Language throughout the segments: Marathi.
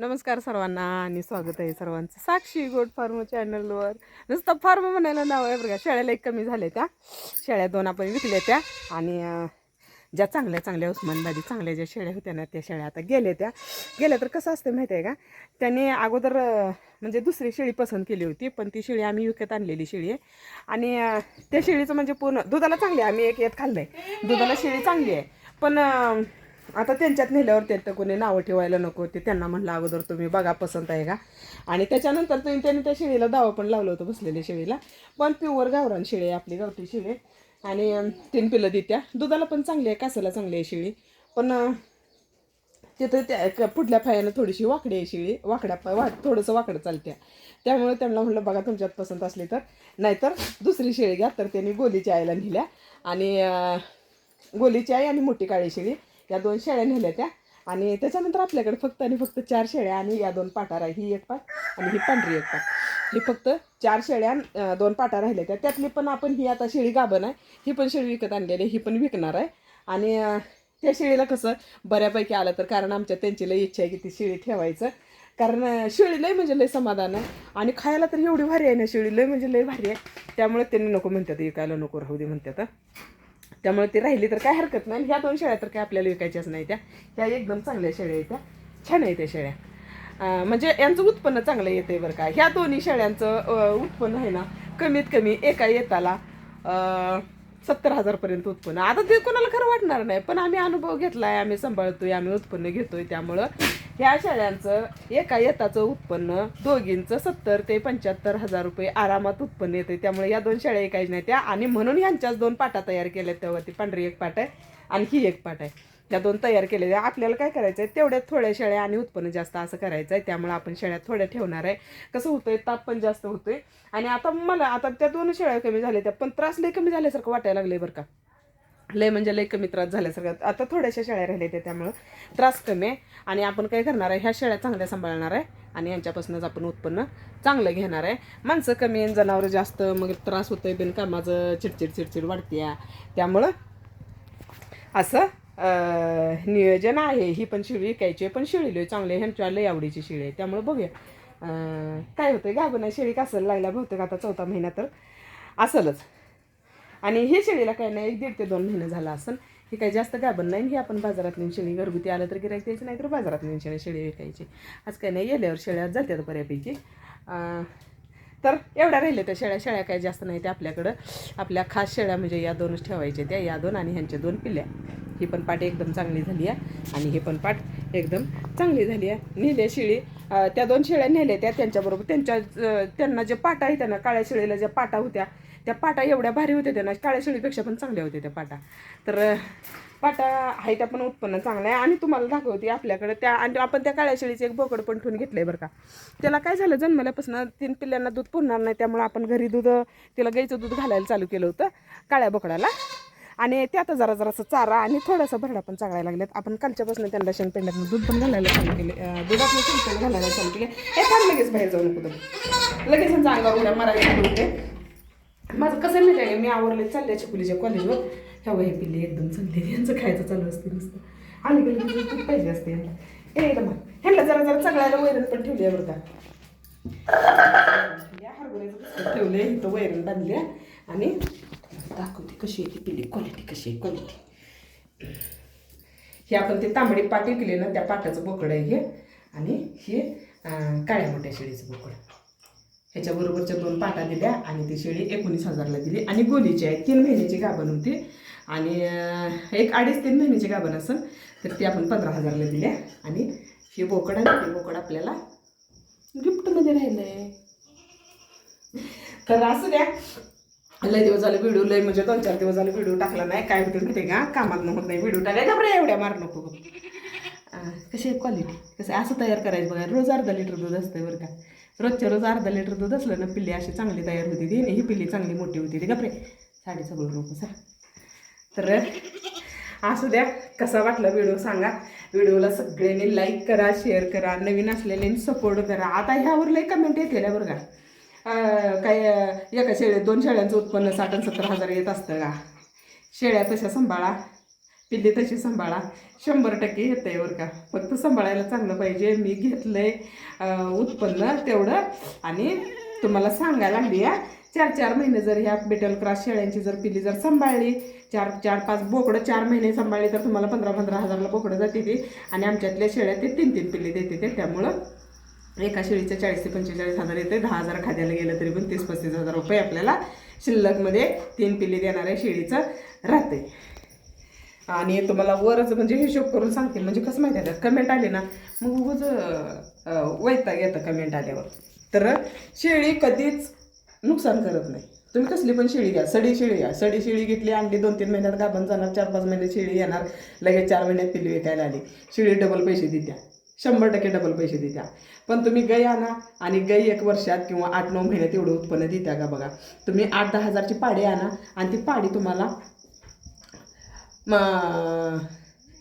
नमस्कार सर्वांना आणि स्वागत आहे सर्वांचं साक्षी गोड फार्म चॅनलवर. नुसतं फार्म म्हणायला नाव आहे बरं का एक कमी झाल्या त्या. शेळ्या दोन आपण विकल्या त्या आणि ज्या चांगल्या चांगल्या उस्मानबादी चांगल्या ज्या शेळ्या होत्या ना त्या शेळ्या आता गेल्या त्या. गेल्या तर कसं असतं माहिती आहे का त्याने अगोदर म्हणजे दुसरी शेळी पसंत केली होती पण ती शेळी आम्ही विकत आणलेली शेळी आहे. आणि त्या शेळीचं म्हणजे पूर्ण दुधाला चांगली आहे आम्ही एक येत खाल्लं आहे दुधाला शेळी चांगली आहे. पण आता त्यांच्यात नेल्यावर ते तर कोणी नावं ठेवायला नको ते त्यांना म्हणलं अगोदर तुम्ही बघा पसंत आहे का? आणि त्याच्यानंतर तुम्ही त्यांनी त्या शेळीला दावं पण लावलं होतं बसलेल्या शेळीला. पण प्युअर गावरान शेळी आहे आपली गावठी शेळी. आणि तीन पिल्लं देत्या. दुधाला पण चांगली आहे कासाला चांगली आहे शेळी. पण तिथं त्या पुढल्या पायानं थोडीशी वाकडी आहे शेळी. वाकड्या वा थोडंसं वाकडं चालत्या. त्यामुळे त्यांना म्हणलं बघा तुमच्यात पसंत असली तर. नाहीतर दुसरी शेळी घ्या. तर त्यांनी गोलीच्या आईला नेल्या. आणि गोलीची आई आणि मोठी काळी शेळी. या दोन शेळ्या नेल्या त्या. आणि त्याच्यानंतर आपल्याकडे फक्त आणि फक्त चार शेळ्या आणि या दोन पाटार आहे ही एक पाट आणि ही पांढरी एक पाट. ही फक्त चार शेळ्या दोन पाटा राहिल्या त्या. त्यातली पण आपण ही आता शेळी गाभण आहे. ही पण शेळी विकत आणलेली आहे, ही पण विकणार आहे. आणि त्या शेळीला कसं बऱ्यापैकी आलं तर कारण आमच्या त्यांची लई इच्छा आहे की ती शेळी ठेवायचं. कारण शेळी लय म्हणजे लय समाधान आहे. आणि खायला तर एवढी भारी आहे ना शेळी लय म्हणजे लय भारी आहे. त्यामुळे त्यांनी नको म्हणतात विकायला नको राहू दे म्हणतात त्यामुळे ती राहिली तर काय हरकत नाही. ह्या दोन शेळ्या तर काय आपल्याला विकायच्याच नाही त्या. ह्या एकदम चांगल्या शेळ्या आहेत त्या. छान आहेत त्या शेळ्या. म्हणजे यांचं उत्पन्न चांगलं येतं आहे बरं का. ह्या दोन्ही शेळ्यांचं उत्पन्न आहे ना कमीत कमी एका येताला सत्तर हजारपर्यंत उत्पन्न. आता ते कोणाला खरं वाटणार नाही पण आम्ही अनुभव घेतलाय आम्ही सांभाळतोय आम्ही उत्पन्न घेतोय त्यामुळं ह्या शेळ्यांचं एका येताचं उत्पन्न दोघींचं सत्तर ते पंच्याहत्तर हजार रुपये आरामात उत्पन्न येते त्यामुळे या दोन शेळ्या ऐकायच्या नाही. त्या आणि म्हणून ह्यांच्याच दोन पाटा तयार केल्या तेव्हा ती पांढरी एक पाट आहे आणि ही एक पाट आहे. त्या दोन तयार केलेल्या आपल्याला काय करायचं आहे तेवढ्या थोड्या शेळ्या आणि उत्पन्न जास्त असं करायचं आहे त्यामुळे आपण शेळ्या थोड्या ठेवणार आहे. कसं होतंय? ताप पण जास्त होतोय. आणि आता मला आता त्या दोन शेळ्या कमी झाल्या त्या पण त्रास लई कमी झाल्यासारखं वाटायला लागले बरं का. लय म्हणजे लय कमी त्रास झाल्यासारखं. आता थोड्याशा शेळ्या राहिल्या त्या त्यामुळं त्रास कमी आहे. आणि आपण काय करणार आहे? ह्या शेळ्या चांगल्या सांभाळणार आहे. आणि यांच्यापासूनच आपण उत्पन्न चांगलं घेणार आहे. माणसं कमी जनावरं जास्त मग त्रास होतोय बिनकामाचं चिडचिड चिडचिड वाढते त्यामुळं असं नियोजन आहे. ही पण शिळी विकायची आहे पण शिळी लय चांगली आहे. ह्यांच्या लय आवडीची शिळी आहे. त्यामुळे बघूया. काय होतं गाभण आहे शेळी कासायला लागल्या बहुतेक आता चौथा महिना तर असलच. आणि हे शेळीला काय नाही एक दीड ते दोन महिने झाला असेल ही काही जास्त गाभण नाही ही आपण बाजारात नेऊन शेळी घरगुती आलं तर गिरायक द्यायची नाही तर बाजारात नेऊन शेळी शेळी विकायची. आज काय नाही गेल्यावर शेळ्या जातात बऱ्यापैकी. तर एवढ्या राहिल्या त्या शेळ्या. शेळ्या काही जास्त नाही त्या आपल्याकडं. आपल्या खास शेळ्या म्हणजे या दोनच ठेवायच्या त्या या दोन आणि ह्यांच्या दोन पिल्ल्या. ही पण पाट एकदम चांगली झाली आहे. आणि ही पण पाट एकदम चांगली झाली आहे. नेल्या शेळी त्या दोन शेळ्या नेल्या त्या त्यांच्याबरोबर त्यांच्या त्यांना जे पाटा आहे त्यांना काळ्या शिळीला ज्या पाटा होत्या त्या पाटा एवढ्या भारी होत्या त्यांना काळ्या शिळीपेक्षा पण चांगल्या होत्या त्या पाटा. तर पाटा आहे त्या पण उत्पन्न चांगलं आहे. आणि तुम्हाला दाखवते आपल्याकडे त्या आणि आपण त्या काळ्या शिळीचं एक बोकड पण ठेवून घेतलं आहे बरं का. त्याला काय झालं जन्मल्यापासून तीन पिल्ल्यांना दूध पुरणार नाही त्यामुळे आपण घरी दूध तिला गाईचं दूध घालायला चालू केलं होतं काळ्या बोकडाला. आणि ते आता जरा जरासं चारा आणि थोडासा भरडा पण चागायला लागलेत. आपण कालच्यापासून त्यांना शेणपेंड्यातनं दूध पण घालायला चालू केले. दुधात शेणपेंड घालायला चालू केले. हे फार लगेच बाहेर जाऊ नको लगेच त्यांचा अंगावर उड्या मारायला होते. माझं कसं माहिती आहे मी आवरले चालले चिकुलीच्या कॉलेजवर. ह्या हे पिल्ली एकदम चालले. यांचं खायचं चालू असते नुसतं. आणि गेलं की दूध पाहिजे असते यांना. ए मग ह्यांना जरा जरा सगळ्याला वैरण पण ठेवली आहे बरं का. या हरभऱ्याचं ठेवले इथं वैरण बांधली आणि दाखवते कशी आहे ती पिली क्वालिटी कशी आहे क्वालिटी हे आपण ते तांबडी पाटी केले ना त्या पाटाचं बोकड आहे हे. आणि हे काळ्या मोठ्या शेळीचं बोकड. ह्याच्याबरोबरच्या दोन पाटा दिल्या आणि ती शेळी एकोणीस हजारला दिली. आणि गोलीची आहे तीन महिन्याची गाभण होती. आणि एक अडीच तीन महिन्याची गाभण असं तर ती आपण पंधरा हजारला दिल्या. आणि हे बोकड आणि ते बोकड आपल्याला गिफ्टमध्ये राहिलं आहे तर असं द्या. लय दिवस झाले व्हिडिओ लय म्हणजे दोन चार दिवस झाले व्हिडिओ टाकला नाही. काय होते माहिती का? कामात होत नाही व्हिडिओ टाकायचा बरं एवढ्या मार नको गं. कशी आहे क्वालिटी कसं आहे? असं तयार करायचं बघा. रोज अर्धा लिटर दूध असतं बरं का. रोजच्या रोज अर्धा लिटर दूध असलं ना पिल्ली अशी चांगली तयार होती ती. ही पिल्ली चांगली मोठी होती ती. गपरे साडी सगळं नको सर तर असू द्या. कसा वाटला व्हिडिओ सांगा. व्हिडिओला सगळ्यांनी लाईक करा शेअर करा. नवीन असलेल्यांनी सपोर्ट करा. आता ह्यावर लई कमेंट येते बरं का. काय एका शेळ्या दोन शेळ्यांचं उत्पन्न साठ आणि सत्तर हजार येत असतं का? शेळ्या तशा सांभाळा पिल्ली तशी सांभाळा. शंभर टक्के येते बरं का. फक्त सांभाळायला चांगलं पाहिजे. मी घेतलं आहे उत्पन्न तेवढं. आणि तुम्हाला सांगायला लागली या चार चार महिने जर ह्या बेटल क्रॉस शेळ्यांची जर पिल्ली जर सांभाळली चार चार पाच बोकडं चार महिने सांभाळली तर तुम्हाला पंधरा पंधरा हजारला बोकडं जाते ती. आणि आमच्यातल्या शेळ्या ते तीन तीन पिल्ली देते ते. त्यामुळं एका शेळीचे चाळीस ते पंचेचाळीस हजार येते दहा हजार खाद्याला गेलं तरी पण तीस पस्तीस हजार रुपये आपल्याला शिल्लकमध्ये तीन पिल्ली देणाऱ्या शेळीचं राहते आणि तुम्हाला वरच म्हणजे हिशोब करून सांगतील. म्हणजे कसं माहिती आहे कमेंट आली ना मग उगच वैताग येतं कमेंट आल्यावर. तर शेळी कधीच नुकसान करत नाही. तुम्ही कसली पण शेळी घ्या. सडी शेळी घ्या. सडी शेळी घेतली अंडी दोन तीन महिन्यात गाभण जाणार चार पाच महिने शेळी येणार लगेच चार महिन्यात पिल्ली विकायला आली. शेळी डबल पैसे देत्या. शंभर टक्के डबल पैसे देत्या. पण तुम्ही गाई आणा आणि गाई एक वर्षात किंवा आठ नऊ महिन्यात एवढं उत्पन्न देत्या का बघा. तुम्ही आठ दहा हजारची पाडी आणा आणि ती पाडी तुम्हाला म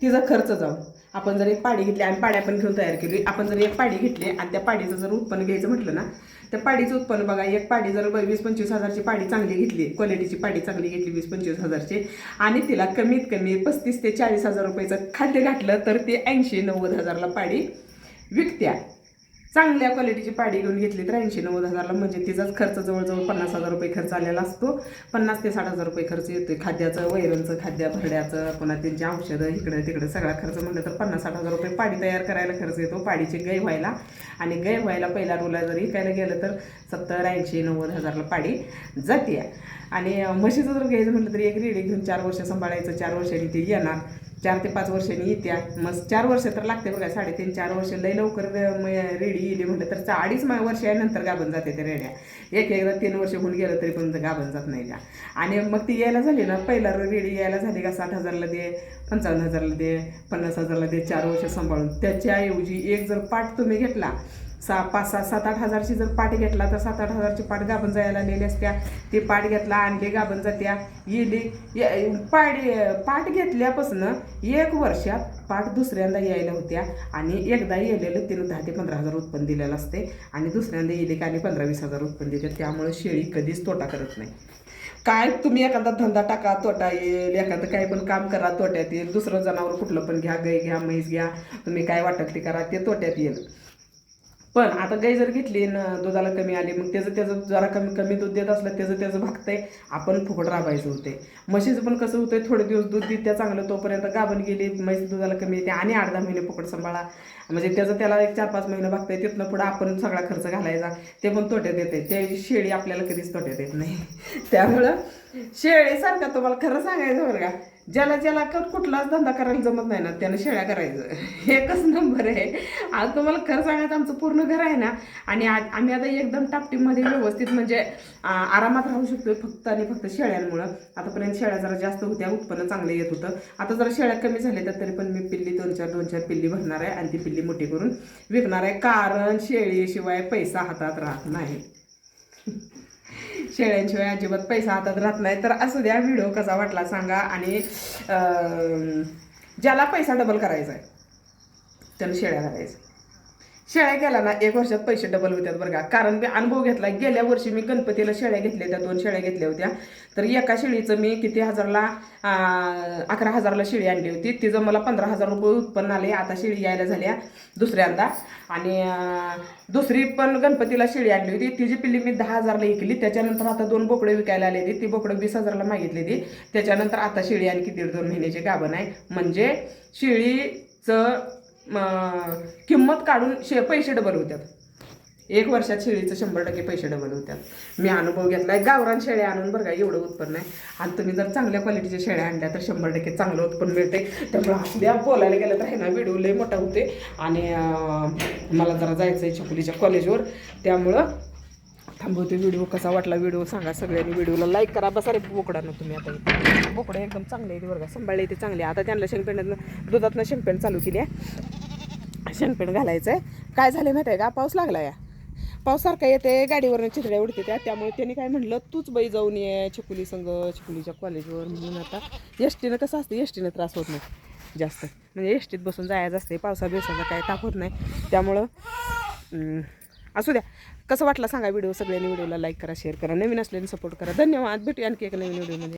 तिचा खर्च जाऊ. आपण जर एक पाडी घेतली आणि पाड्या पण घेऊन तयार केली आपण जर एक पाडी घेतली आणि त्या पाडीचं जर उत्पन्न घ्यायचं म्हटलं ना त्या पाडीचं उत्पन्न बघा एक पाडी जर वीस पंचवीस हजारची पाडी चांगली घेतली क्वालिटीची पाडी चांगली घेतली वीस पंचवीस हजारची आणि तिला कमीत कमी पस्तीस ते चाळीस हजार रुपयाचं खाद्य घातलं तर ते ऐंशी नव्वद हजारला पाडी विकत्या. चांगल्या क्वालिटीची पाडी घेऊन घेतली तर ऐंशी नव्वद हजारला. म्हणजे तिचाच खर्च जवळजवळ पन्नास हजार रुपये खर्च आलेला असतो. पन्नास ते साठ हजार रुपये खर्च येतोय. खाद्याचं वैरणचं खाद्या भरड्याचं पुन्हा त्यांची औषधं इकडं तिकडं सगळा खर्च म्हणलं तर पन्नास साठ हजार रुपये पाडी तयार करायला खर्च येतो. पाडीची गै व्हायला आणि गै व्हायला पहिला रोला जर विकायला गेलं तर सत्तर ऐंशी नव्वद हजारला पाडी जाते आणि म्हशीचं जर घ्यायचं म्हटलं तर एक रेडी घेऊन चार वर्ष सांभाळायचं चार वर्षांनी ती येणार. चार ते पाच वर्षांनी येत्या. मग चार वर्ष तर लागते बघा साडेतीन चार वर्ष. लई लवकर रेडी येली म्हटलं तर अडीच वर्षानंतर गाभण जाते त्या रेड्या. एक एकदा तीन वर्ष होऊन गेलं तरी पण गाभण जात नाही त्या. आणि मग ती यायला झाली ना पहिला रेडी यायला झाली का साठ हजारला दे पंचावन्न हजारला दे पन्नास हजारला दे चार वर्ष सांभाळून. त्याच्याऐवजी एक जर पाठ तुम्ही घेतला सहा पाच सहा सात आठ हजारची जर पाठ घेतला तर सात आठ हजारची पाठ गाभण जायला आलेली असत्या. ती पाठ घेतला आणली गाभण जात्या. येली ये- पाठ घेतल्यापासून एक वर्षात पाठ दुसऱ्यांदा यायला होत्या आणि एकदा येलेलं तिनं दहा ते पंधरा हजार उत्पन्न दिलेलं असते आणि दुसऱ्यांदा येले का आणि पंधरा वीस हजार उत्पन्न देतात त्यामुळे शेळी कधीच तोटा करत नाही. काय तुम्ही एखादा धंदा टाका तोटा येईल एखादं काही पण काम करा तोट्यात येईल. दुसरं जनावर कुठलं पण घ्या गाई घ्या म्हैस घ्या तुम्ही काय वाटत ते करा ते तोट्यात येईल. पण आता गाई जर घेतली न दुधाला कमी आली मग त्याचं त्याचं जरा कमी कमी दूध देत असलं त्याचं त्याचं भागतंय आपण फुकट राबायचं होते म्हशीचं पण कसं होतंय थोडे दिवस दूध देत्या चांगलं तोपर्यंत गाभण गेली म्हैस दुधाला कमी येते आणि आठ दहा महिने फुकट सांभाळा. म्हणजे त्याचं त्याला एक चार पाच महिने भागतंय तिथनं पुढं आपण सगळा खर्च घालायचा. ते पण तोट्यात येते ते शेळी आपल्याला कधीच तोट्यात येत नाही. त्यामुळं शेळीसारखा तुम्हाला खरं सांगायचं बरं का? ज्याला ज्याला कुठलाच धंदा करायला जमत नाही ना त्यानं शेळ्या करायचं. एकच नंबर आहे. आज तुम्हाला खरं सांगायचं आमचं पूर्ण घर आहे ना आणि आम्ही आता एकदम टापटीमध्ये व्यवस्थित म्हणजे आरामात राहू शकतो फक्त आणि फक्त शेळ्यांमुळं. आतापर्यंत शेळ्या जरा जास्त होत्या उत्पन्न चांगलं येत होतं. आता जरा शेळ्या कमी झाल्या तर तरी पण मी पिल्ली दोन चार दोन चार पिल्ली भरणार आहे आणि ती पिल्ली मोठी करून विकणार आहे. कारण शेळीशिवाय पैसा हातात राहत नाही. शेळ्यांशिवाय अजिबात पैसा हातात राहत नाही. तर असू द्या व्हिडिओ कसा वाटला सांगा आणि ज्याला पैसा डबल करायचा आहे त्याला शेळ्या करायचं शेळ्या केल्या ना एक वर्षात पैसे डबल होतात बरं का. कारण मी अनुभव घेतला गेल्या वर्षी मी गणपतीला शेळ्या घेतल्या होत्या दोन शेळ्या घेतल्या होत्या. तर एका शेळीचं मी किती हजारला अकरा हजारला शेळी आणली होती. तिचं मला पंधरा हजार रुपये उत्पन्न आले आता शेळी यायला झाल्या दुसऱ्यांदा. आणि दुसरी पण गणपतीला शेळी आणली होती. तिची पिल्ली मी दहा हजारला विकली. त्याच्यानंतर आता दोन बोकडे विकायला आले होती. ती बोकडं वीस हजारला मागितली होती. त्याच्यानंतर आता शेळी आणखी दीड दोन महिन्याचे गाभण आहे. म्हणजे शेळीचं किंमत काढून शे पैसे डबल होत्यात. एक वर्षात शेळीचं शंभर टक्के पैसे डबल होत्यात. मी अनुभव घेतला आहे गावरान शेळ्या आणून बरं का एवढं उत्पन्न आहे. आणि तुम्ही जर चांगल्या क्वालिटीच्या शेळ्या आणल्या तर शंभर टक्के चांगलं उत्पन्न मिळते त्यामुळे असल्या बोलायला गेलं तर आहे ना व्हिडिओ लय मोठा होते आणि मला जरा जायचं आहे छकुलीच्या कॉलेजवर त्यामुळं थांबवते व्हिडिओ कसा वाटला व्हिडिओ सांगा सगळ्यांनी. व्हिडिओला लाईक करा. बसा रे बोकडानं तुम्ही आता बोकडं एकदम चांगले आहे बरं का. सांभाळले ते चांगले. आता त्यांना शेंगपेंडातनं दुधातनं शेंगपेंड चालू केली आहे. शेणखण घालायचं आहे काय झालं माहिती आहे का? पाऊस लागला या पाऊस येते गाडीवरनं चितड्या उडते त्या. त्यामुळे त्यांनी काय म्हणलं तूच बाई जाऊन ये चिकुली संघ चिकुलीच्या कॉलेजवर म्हणून आता एस टीनं कसं असतं एस टीनं त्रास होत नाही. जास्त. म्हणजे एस टीत बसून जायचं असते पावसा बिवसाचा काय ताप होत नाही. त्यामुळं असू द्या. कसं वाटलं सांगा व्हिडिओ सगळ्यांनी. व्हिडिओला लाईक करा शेअर करा. नवीन असल्याने सपोर्ट करा. धन्यवाद. भेटू आणखी एक नवीन व्हिडिओमध्ये.